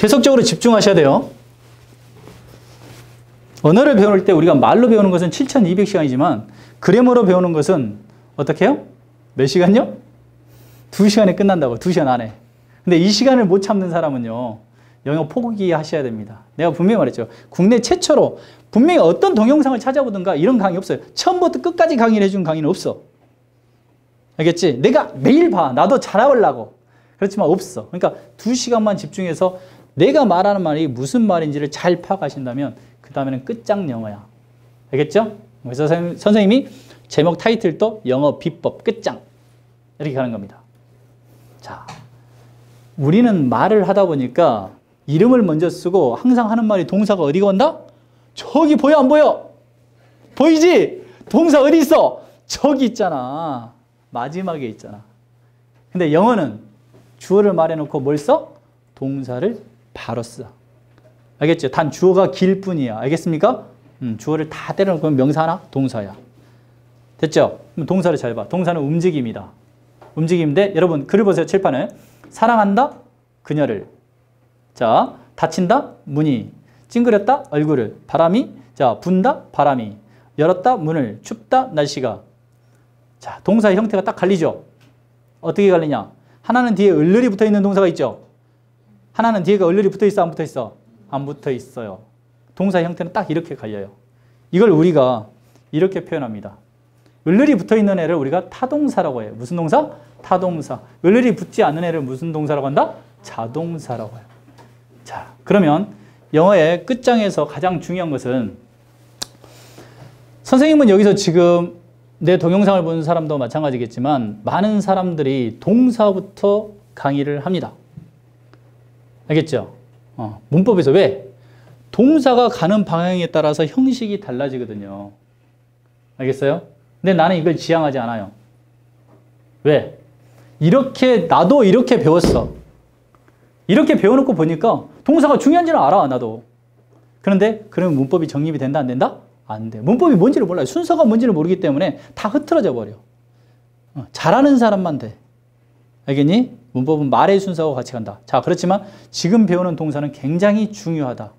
계속적으로 집중하셔야 돼요. 언어를 배울 때 우리가 말로 배우는 것은 7,200시간이지만 그래머로 배우는 것은 어떻게 해요? 몇 시간요? 2시간에 끝난다고. 2시간 안에. 근데 이 시간을 못 참는 사람은요. 영어 포기하셔야 됩니다. 내가 분명히 말했죠. 국내 최초로 분명히 어떤 동영상을 찾아보든가 이런 강의 없어요. 처음부터 끝까지 강의를 해준 강의는 없어. 알겠지? 내가 매일 봐. 나도 잘하려고. 그렇지만 없어. 그러니까 두 시간만 집중해서 내가 말하는 말이 무슨 말인지를 잘 파악하신다면 그 다음에는 끝장 영어야. 알겠죠? 그래서 선생님이 제목 타이틀도 영어 비법 끝장 이렇게 가는 겁니다. 자, 우리는 말을 하다 보니까 이름을 먼저 쓰고 항상 하는 말이 동사가 어디 간다? 저기 보여 안 보여? 보이지? 동사 어디 있어? 저기 있잖아. 마지막에 있잖아. 근데 영어는 주어를 말해놓고 뭘 써? 동사를 바로 써. 알겠죠? 단 주어가 길 뿐이야. 알겠습니까? 음, 주어를 다 때려놓고 명사 하나, 동사야. 됐죠? 그럼 동사를 잘 봐. 동사는 움직임이다. 움직임인데 여러분 글을 보세요. 칠판을. 사랑한다? 그녀를. 자, 닫힌다? 문이. 찡그렸다? 얼굴을. 바람이? 자, 분다? 바람이. 열었다? 문을. 춥다? 날씨가. 자, 동사의 형태가 딱 갈리죠? 어떻게 갈리냐? 하나는 뒤에 을을이 붙어 있는 동사가 있죠? 하나는 뒤에가 을을이 붙어 있어? 안 붙어 있어? 안 붙어 있어요. 동사의 형태는 딱 이렇게 갈려요. 이걸 우리가 이렇게 표현합니다. 을을이 붙어 있는 애를 우리가 타동사라고 해요. 무슨 동사? 타동사. 을을이 붙지 않는 애를 무슨 동사라고 한다? 자동사라고 해요. 자, 그러면 영어의 끝장에서 가장 중요한 것은 선생님은 여기서 지금 내 동영상을 보는 사람도 마찬가지겠지만 많은 사람들이 동사부터 강의를 합니다. 알겠죠? 어, 문법에서 왜? 동사가 가는 방향에 따라서 형식이 달라지거든요. 알겠어요? 근데 나는 이걸 지향하지 않아요. 왜? 이렇게 나도 이렇게 배웠어. 이렇게 배워놓고 보니까 동사가 중요한지는 알아 나도. 그런데 그러면 문법이 정립이 된다 안 된다? 안 돼. 문법이 뭔지를 몰라요. 순서가 뭔지를 모르기 때문에 다 흐트러져 버려. 어, 잘하는 사람만 돼. 알겠니? 문법은 말의 순서와 같이 간다. 자, 그렇지만 지금 배우는 동사는 굉장히 중요하다.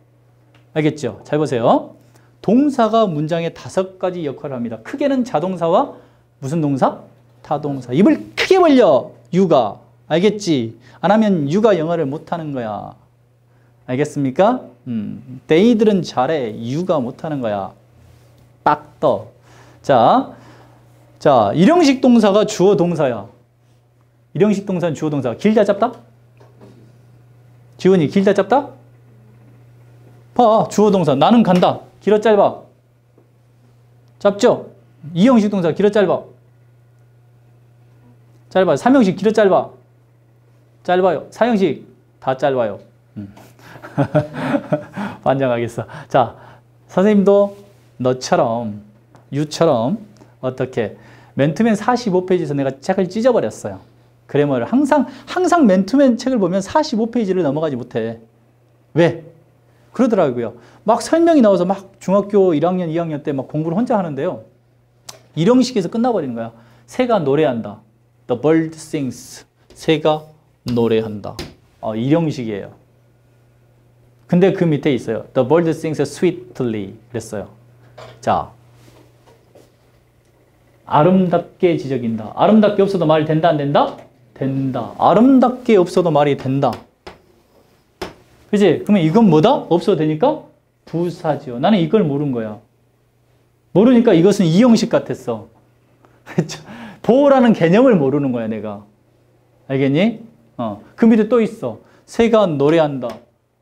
알겠죠? 잘 보세요. 동사가 문장의 다섯 가지 역할을 합니다. 크게는 자동사와 무슨 동사? 타동사. 입을 크게 벌려. 육아. 알겠지? 안 하면 육아 영어를 못하는 거야. 알겠습니까? 음, 데이들은 잘해. 육아 못하는 거야. 딱 떠. 자, 자, 일형식 동사가 주어 동사야. 일형식 동사는 주어 동사. 길다 짧다? 지원이 길다 짧다? 봐. 주어 동사. 나는 간다. 길어 짧아? 짧죠? 이형식 동사 길어 짧아? 짧아요. 삼형식 길어 짧아? 짧아요. 사형식 다 짧아요. 음. 반장하겠어. 자, 선생님도 너처럼 유처럼 어떻게 맨투맨 45페이지에서 내가 책을 찢어버렸어요. 그래머를 항상 항상 맨투맨 책을 보면 45페이지를 넘어가지 못해. 왜? 그러더라고요. 막 설명이 나와서 막 중학교 1학년, 2학년 때 막 공부를 혼자 하는데요. 일형식에서 끝나버리는 거야. 새가 노래한다. The bird sings. 새가 노래한다. 어, 일형식이에요. 근데 그 밑에 있어요. The bird sings sweetly. 그랬어요. 자. 아름답게 지적인다. 아름답게 없어도 말이 된다, 안 된다? 된다. 아름답게 없어도 말이 된다. 그지? 그러면 이건 뭐다? 없어도 되니까 부사죠. 나는 이걸 모르는 거야. 모르니까 이것은 이 형식 같았어. 보호라는 개념을 모르는 거야, 내가. 알겠니? 어. 그 밑에 또 있어. 새가 노래한다.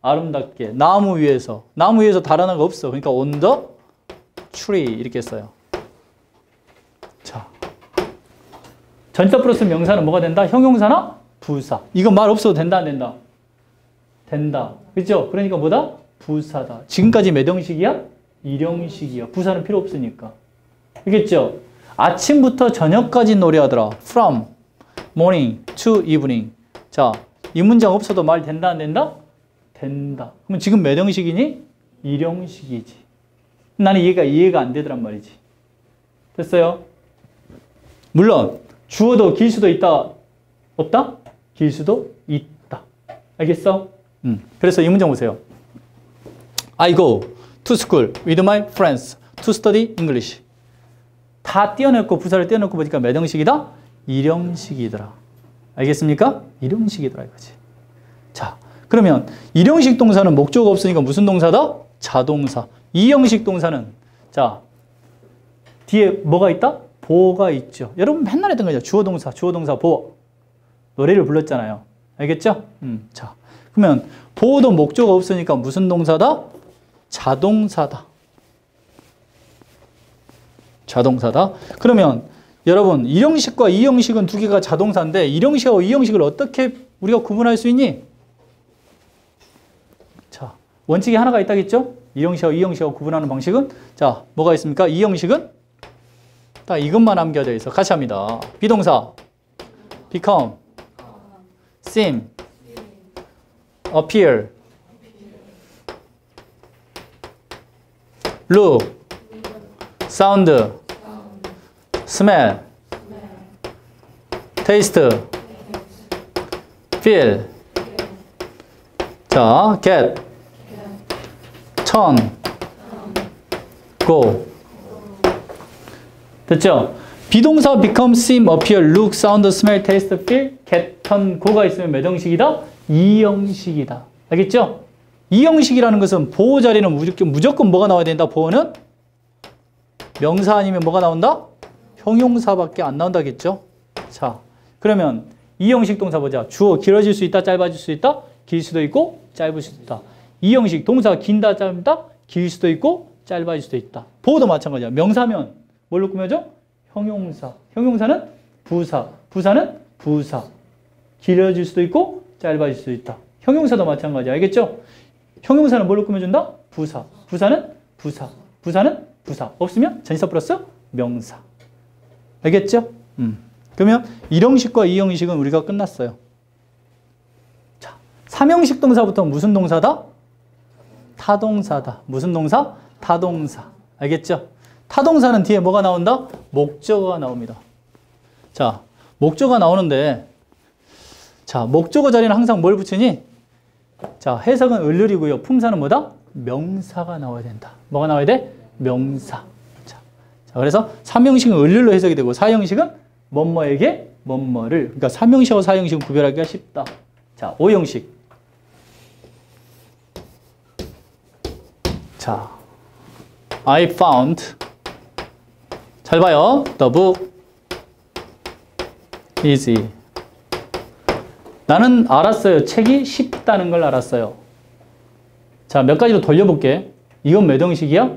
아름답게. 나무 위에서. 나무 위에서 달아난 거 없어. 그러니까 on the tree. 이렇게 써요. 자. 전자 플러스 명사는 뭐가 된다? 형용사나 부사. 이거 말 없어도 된다, 안 된다? 된다. 그죠? 그러니까 뭐다? 부사다. 지금까지 몇 형식이야? 일형식이야. 부사는 필요 없으니까. 알겠죠? 아침부터 저녁까지 노래하더라. From morning to evening. 자, 이 문장 없어도 말 된다 안 된다? 된다. 그럼 지금 몇 형식이니? 일형식이지. 나는 이해가 이해가 안 되더란 말이지. 됐어요? 물론 주어도 길 수도 있다. 없다? 길 수도 있다. 알겠어? 음. 그래서 이 문장 보세요. I go to school with my friends to study English. 다 띄어넣고 부사를 띄어넣고 보니까 몇 형식이다? 일형식이더라. 알겠습니까? 일형식이더라 이거지. 자, 그러면 일형식 동사는 목적어 없으니까 무슨 동사다? 자동사. 이형식 동사는 자 뒤에 뭐가 있다? 보어가 있죠. 여러분 맨날 했던 거죠. 주어 동사, 주어 동사 보어. 노래를 불렀잖아요. 알겠죠? 음, 자, 그러면 보어도 목적어 없으니까 무슨 동사다? 자동사다. 자동사다. 그러면 여러분 일형식과 이형식은 두 개가 자동사인데 일형식하고 이형식을 어떻게 우리가 구분할 수 있니? 자, 원칙이 하나가 있다겠죠? 이형식하고 이형식하고 구분하는 방식은 자, 뭐가 있습니까? 이형식은 딱 이것만 남겨져 있어. 같이 합니다. 비동사 become, seem, appear, look, sound, smell, taste, feel. 자, get, turn, go. 됐죠? 비동사 become, seem, appear, look, sound, smell, taste, feel, get, turn, go가 있으면 몇 형식이다? 이 형식이다. 알겠죠? 이 형식이라는 것은 보호 자리는 무조건, 무조건 뭐가 나와야 된다? 보호는 명사 아니면 뭐가 나온다? 형용사밖에 안 나온다겠죠? 자, 그러면 이 형식 동사 보자. 주어 길어질 수 있다, 짧아질 수 있다, 길 수도 있고 짧을 수도 있다. 이 형식 동사 긴다, 짧다, 길 수도 있고 짧아질 수도 있다. 보호도 마찬가지야. 명사면 뭘로 꾸며져? 형용사. 형용사는 부사. 부사는 부사. 길어질 수도 있고 짧아질 수도 있다. 형용사도 마찬가지야. 알겠죠? 형용사는 뭘로 꾸며준다? 부사. 부사는 부사. 부사는 부사. 없으면 전치사 플러스 명사. 알겠죠? 음. 그러면 1형식과 2형식은 우리가 끝났어요. 자, 3형식 동사부터 무슨 동사다? 타동사다. 무슨 동사? 타동사. 알겠죠? 타동사는 뒤에 뭐가 나온다? 목적어가 나옵니다. 자, 목적어가 나오는데 자, 목적어 자리는 항상 뭘 붙이니? 자, 해석은 을률이고요. 품사는 뭐다? 명사가 나와야 된다. 뭐가 나와야 돼? 명사. 자, 자 그래서 3형식은 을률로 해석이 되고 4형식은 뭐뭐에게 뭐뭐를 그러니까 3형식하고 4형식은 구별하기가 쉽다. 자, 5형식. 자, I found 잘 봐요. The book is 나는 알았어요. 책이 쉽다는 걸 알았어요. 자, 몇 가지로 돌려볼게. 이건 몇 형식이야?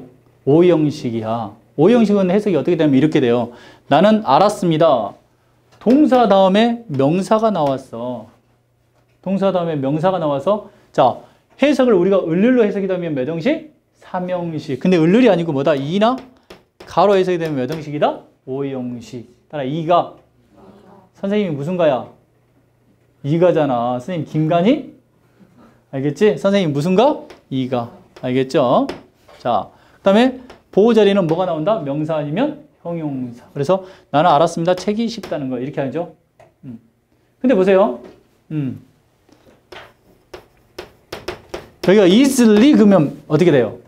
5형식이야. 5형식은 해석이 어떻게 되면 이렇게 돼요. 나는 알았습니다. 동사 다음에 명사가 나왔어. 동사 다음에 명사가 나와서 자, 해석을 우리가 을률로 해석이 되면 몇 형식? 3형식. 근데 을률이 아니고 뭐다? 2나 가로 해석이 되면 몇 형식이다? 5형식. 따라 2가 선생님이 무슨 가야? 이가잖아. 선생님 김간이? 알겠지? 선생님 무슨 가? 이가. 알겠죠? 자, 그 다음에 보호 자리는 뭐가 나온다? 명사 아니면 형용사. 그래서 나는 알았습니다. 책이 쉽다는 거 이렇게 하죠. 음. 근데 보세요. 음. 여기가 easily 그러면 어떻게 돼요?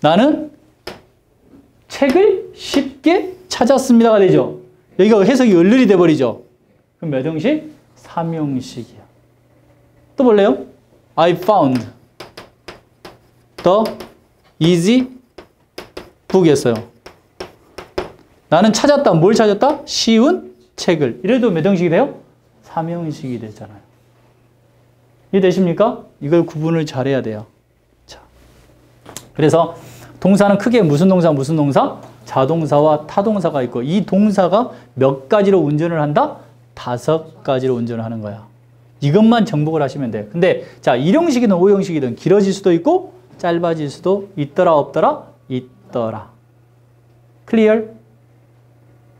나는 책을 쉽게 찾았습니다가 되죠. 여기가 해석이 을률이 돼버리죠. 그럼 몇 형식? 3형식이야. 또 볼래요? I found the easy book이었어요. 나는 찾았다. 뭘 찾았다? 쉬운 책을. 이래도 몇 형식이 돼요? 3형식이 되잖아요. 이해되십니까? 이걸 구분을 잘해야 돼요. 자. 그래서 동사는 크게 무슨 동사, 무슨 동사? 자동사와 타동사가 있고 이 동사가 몇 가지로 운전을 한다? 다섯 가지로 운전을 하는 거야. 이것만 정복을 하시면 돼. 근데 자, 1형식이든 5형식이든 길어질 수도 있고 짧아질 수도 있더라 없더라? 있더라. 클리어?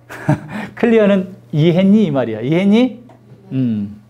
클리어는 이해했니 이 말이야. 이해했니? 음.